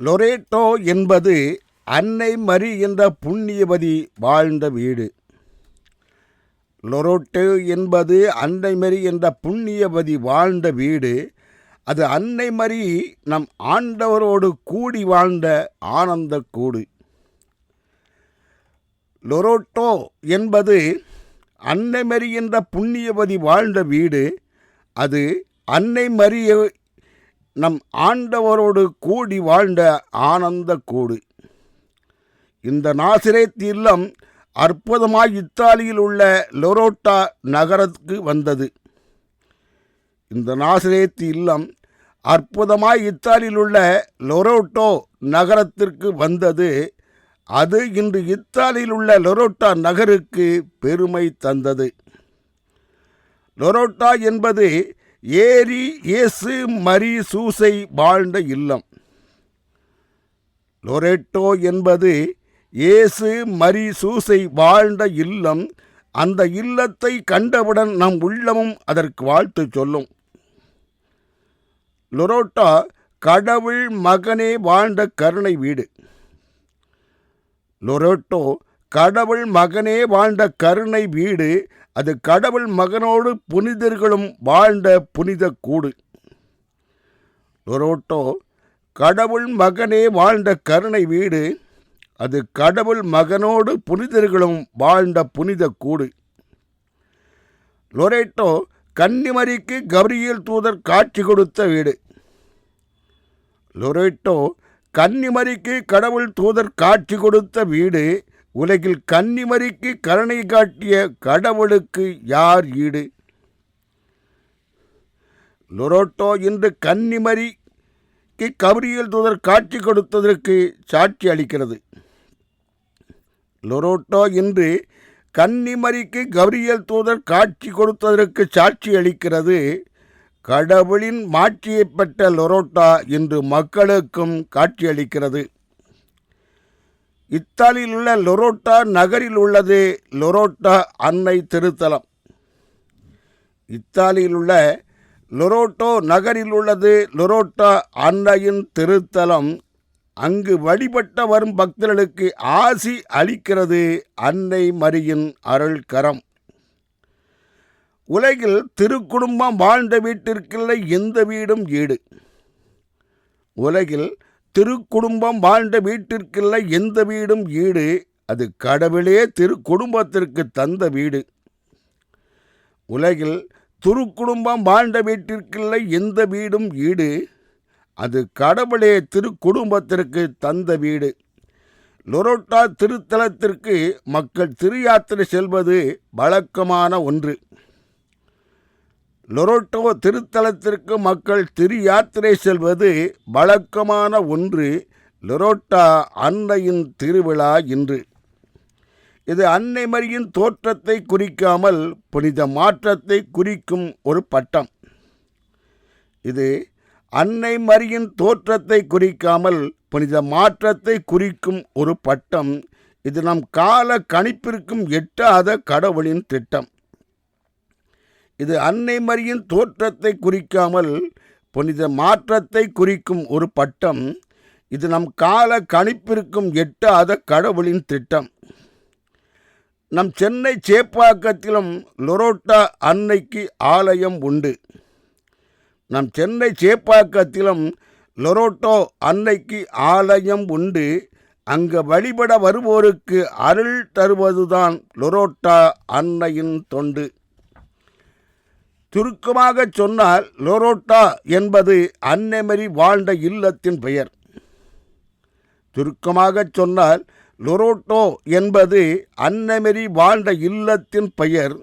Loreto என்பது அன்னை மரி என்ற புண்ணியவதி வாழ்ந்த வீடு. லொரோட்டோ என்பது அன்னை மரி என்ற புண்ணியவதி வாழ்ந்த வீடு. அது அன்னை மரி நம் ஆண்டவரோடு கூடி வாழ்ந்த ஆனந்த கூடு. லொரோட்டோ என்பது அன்னை மரி என்ற புண்ணியவதி வாழ்ந்த வீடு. அது அன்னை மரிய நம் ஆண்டவரோடு கூடி வாழ்ந்த ஆனந்த கூடு. இந்த நாசிரேத் இல்லம் அற்புதமாய் இத்தாலியில் உள்ள லொரோட்டா நகரத்துக்கு வந்தது. இந்த நாசிரேத் இல்லம் அற்புதமாய் இத்தாலியில் உள்ள லொரோட்டோ நகரத்திற்கு வந்தது. அது இன்று இத்தாலியில் உள்ள லொரோட்டா நகருக்கு பெருமை தந்தது. லொரோட்டா என்பது ஏரி இயேசு மரி சூசை வாழ்ந்த இல்லம். லொரெட்டோ என்பது இயேசு மரி சூசை வாழ்ந்த இல்லம். அந்த இல்லத்தை கண்டவுடன் நம் உள்ளமும் அதற்கு வாழ்த்து சொல்லும். லொரோட்டா கடவுள் மகனே வாழ்ந்த கருணை வீடு. லொரோட்டோ கடவுள் மகனே வாழ்ந்த கருணை வீடு. அது கடவுள் மகனோடு புனிதர்களும் வாழ்ந்த புனித கூடு. லொரோட்டோ கடவுள் மகனே வாழ்ந்த கருணை வீடு அது கடவுள் மகனோடு புனிதர்களும் வாழ்ந்த புனித கூடு. லொரேட்டோ கன்னிமரிக்கு கப்ரியேல் தூதர் காட்சி கொடுத்த வீடு. லொரேட்டோ கன்னிமரிக்கு கடவுள் தூதர் காட்சி கொடுத்த வீடு உலகில் கன்னிமரிக்கு கருணை காட்டிய கடவுளுக்கு யார் ஈடு? லொரோட்டோ இன்று கன்னிமரிக்கு கபரியல் தூதர் காட்சி கொடுத்ததற்கு சாட்சி அளிக்கிறது. லொரோட்டோ இன்று கன்னிமரிக்கு கபரியல் தூதர் காட்சி கொடுத்ததற்கு சாட்சி அளிக்கிறது. கடவுளின் மாட்சியை பெற்ற லொரோட்டா இன்று மக்களுக்கும் காட்சியளிக்கிறது இத்தாலியில் உள்ள லொரோட்டா நகரில் உள்ளது. லொரோட்டா அன்னை திருத்தலம். இத்தாலியில் உள்ள லொரோட்டோ நகரில் உள்ளது. லொரோட்டா அன்னையின் திருத்தலம். அங்கு வழிபட்ட வரும் பக்தர்களுக்கு ஆசி அளிக்கிறது. அன்னை மரியின் அருள்கரம் உலகில் திருக்குடும்பம் வாழ்ந்த வீட்டிற்கில்லை எந்த வீடும் ஈடு. உலகில் திருக்குடும்பம் வாழ்ந்த வீட்டிற்கில்லை எந்த வீடும் ஈடு. அது கடவுளே திருக்குடும்பத்திற்கு தந்த வீடு. உலகில் திருக்குடும்பம் வாழ்ந்த வீட்டிற்கில்லை எந்த வீடும் ஈடு. அது கடவுளே திருக்குடும்பத்திற்கு தந்த வீடு. லொரோட்டா திருத்தலத்திற்கு மக்கள் திருயாத்திரை செல்வது வழக்கமான ஒன்று. லொரோட்டோ திருத்தலத்திற்கு மக்கள் திரு யாத்திரை செல்வது வழக்கமான ஒன்று. லொரோட்டா அன்னையின் திருவிழா இன்று. இது அன்னை மரியின் தோற்றத்தை குறிக்காமல் புனித மாற்றத்தை குறிக்கும் ஒரு பட்டம். இது அன்னை மரியின் தோற்றத்தை குறிக்காமல் புனித மாற்றத்தை குறிக்கும் ஒரு பட்டம். இது நம் கால கணிப்பிற்கும் எட்டாத கடவுளின் திட்டம். இது அன்னை மரியின் தோற்றத்தை குறிக்காமல் புனித மாற்றத்தை குறிக்கும் ஒரு பட்டம். இது நம் கால கணிப்பிற்கும் எட்டாத கடவுளின் திட்டம். நம் சென்னை சேப்பாக்கத்திலும் லொரோட்டா அன்னைக்கு ஆலயம் உண்டு. நம் சென்னை சேப்பாக்கத்திலும் லொரோட்டோ அன்னைக்கு ஆலயம் உண்டு. அங்கு வழிபட வருவோருக்கு அருள் தருவதுதான் லொரோட்டா அன்னையின் தொண்டு. சுருக்கமாக சொன்னால் லொரோட்டா என்பது அன்னெமரி வாழ்ந்த இல்லத்தின் பெயர். சுருக்கமாக சொன்னால் லொரோட்டோ என்பது அன்னமெரி வாழ்ந்த இல்லத்தின் பெயர்.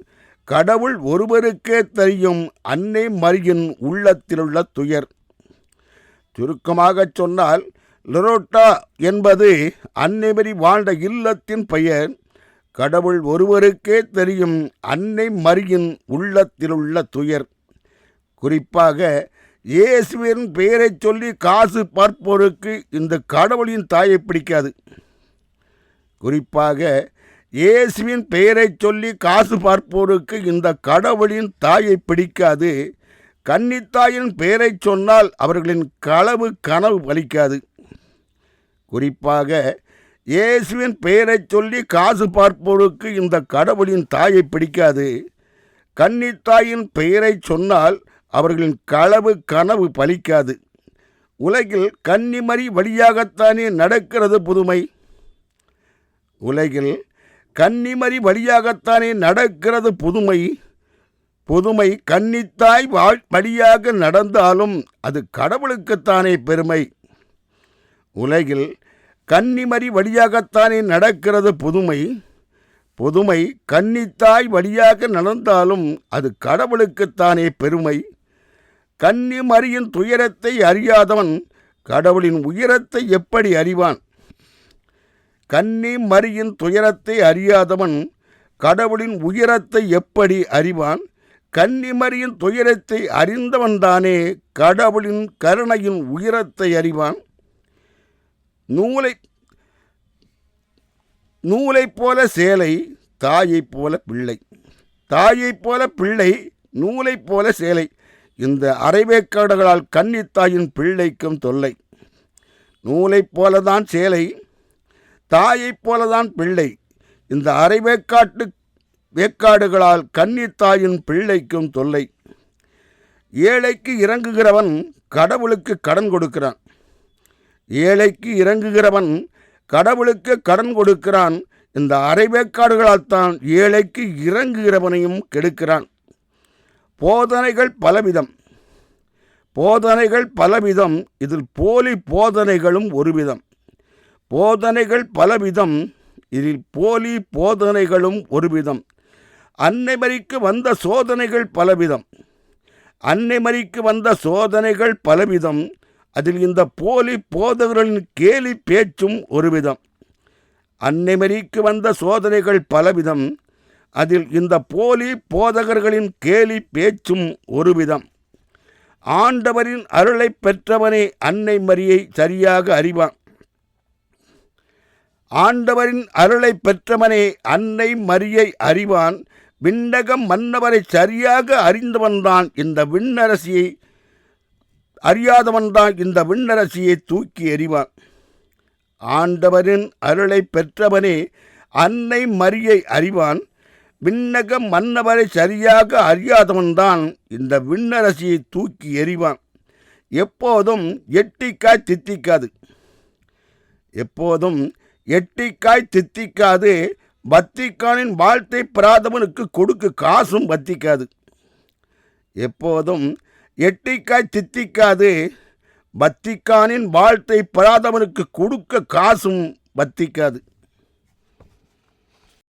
கடவுள் ஒருவருக்கே தெரியும் அன்னை மரியின் உள்ளத்திலுள்ள துயர். சுருக்கமாக சொன்னால் லொரோட்டா என்பது அன்னைமரி வாழ்ந்த இல்லத்தின் பெயர். கடவுள் ஒருவருக்கே தெரியும் அன்னை மரியின் உள்ளத்திலுள்ள துயர். குறிப்பாக இயேசுவின் பெயரை சொல்லி காசு பார்ப்போருக்கு இந்த கடவுளின் தாயை பிடிக்காது. குறிப்பாக இயேசுவின் பெயரை சொல்லி காசு பார்ப்போருக்கு இந்த கடவுளின் தாயை பிடிக்காது. கன்னித்தாயின் பெயரை சொன்னால் அவர்களின் களவு கனவு பலிக்காது. குறிப்பாக இயேசுவின் பெயரைச் சொல்லி காசு பார்ப்போருக்கு இந்த கடவுளின் தாயை பிடிக்காது. கன்னித்தாயின் பெயரைச் சொன்னால் அவர்களின் களவு கனவு பலிக்காது. உலகில் கன்னிமறி வழியாகத்தானே நடக்கிறது புதுமை. உலகில் கன்னிமறி வழியாகத்தானே நடக்கிறது புதுமை. புதுமை கன்னித்தாய் வாழ் வழியாக நடந்தாலும் அது கடவுளுக்குத்தானே பெருமை. உலகில் கன்னிமரி வழியாகத்தானே நடக்கிறது புதுமை? புதுமை கன்னித்தாய் வழியாக நடந்தாலும் அது கடவுளுக்குத்தானே பெருமை? கன்னிமரியின் துயரத்தை அறியாதவன் கடவுளின் உயரத்தை எப்படி அறிவான்? கன்னிமறியின் துயரத்தை அறியாதவன் கடவுளின் உயரத்தை எப்படி அறிவான்? கன்னிமரியின் துயரத்தை அறிந்தவன்தானே கடவுளின் கருணையின் உயரத்தை அறிவான்? நூலை நூலைப் போல சேலை தாயைப் போல பிள்ளை. தாயைப் போல பிள்ளை நூலைப் போல சேலை. இந்த அரைவேக்காடுகளால் கன்னித்தாயின் பிள்ளைக்கும் தொல்லை. நூலைப் போலதான் சேலை தாயைப் போலதான் பிள்ளை. இந்த அரைவேக்காட்டு வேக்காடுகளால் கன்னித்தாயின் பிள்ளைக்கும் தொல்லை. ஏழைக்கு இறங்குகிறவன் கடவுளுக்கு கடன் கொடுக்கிறான். ஏழைக்கு இறங்குகிறவன் கடவுளுக்கு கடன் கொடுக்கிறான். இந்த அரைவேக்காடுகளால் தான் ஏழைக்கு இறங்குகிறவனையும் கெடுக்கிறான். போதனைகள் பலவிதம். போதனைகள் பலவிதம். இதில் போலி போதனைகளும் ஒரு விதம் போதனைகள் பலவிதம். இதில் போலி போதனைகளும் ஒரு விதம் அன்னைமரிக்கு வந்த சோதனைகள் பலவிதம். அன்னைமரிக்கு வந்த சோதனைகள் பலவிதம். அதில் இந்த போலி போதகர்களின் கேலி பேச்சும் ஒரு விதம் அன்னைமரிக்கு வந்த சோதனைகள் பலவிதம். அதில் இந்த போலி போதகர்களின் கேலி பேச்சும் ஒரு விதம் ஆண்டவரின் அருளை பெற்றவனே அன்னை மரியை சரியாக அறிவான். ஆண்டவரின் அருளை பெற்றவனே அன்னை மரியை அறிவான். விண்ணகம் மன்னவரை சரியாக அறிந்தவன்தான் இந்த விண்ணரசியை அறியாதவன்தான் இந்த விண்ணரசியை தூக்கி எறிவான். ஆண்டவரின் அருளை பெற்றவனே அன்னை மரியை அறிவான். விண்ணக மன்னவரை சரியாக அறியாதவன்தான் இந்த விண்ணரசியை தூக்கி எறிவான். எப்போதும் எட்டிக்காய் தித்திக்காது. எப்போதும் எட்டிக்காய் தித்திக்காது. பத்திக்கானின் வாழ்த்தை பிராதவனுக்கு கொடுக்க காசும் பத்திக்காது எப்போதும் எட்டிக்காய் தித்திக்காது பத்திக்கானின் வாழ்த்தை பெறாதவனுக்கு கொடுக்க காசும் பத்திக்காது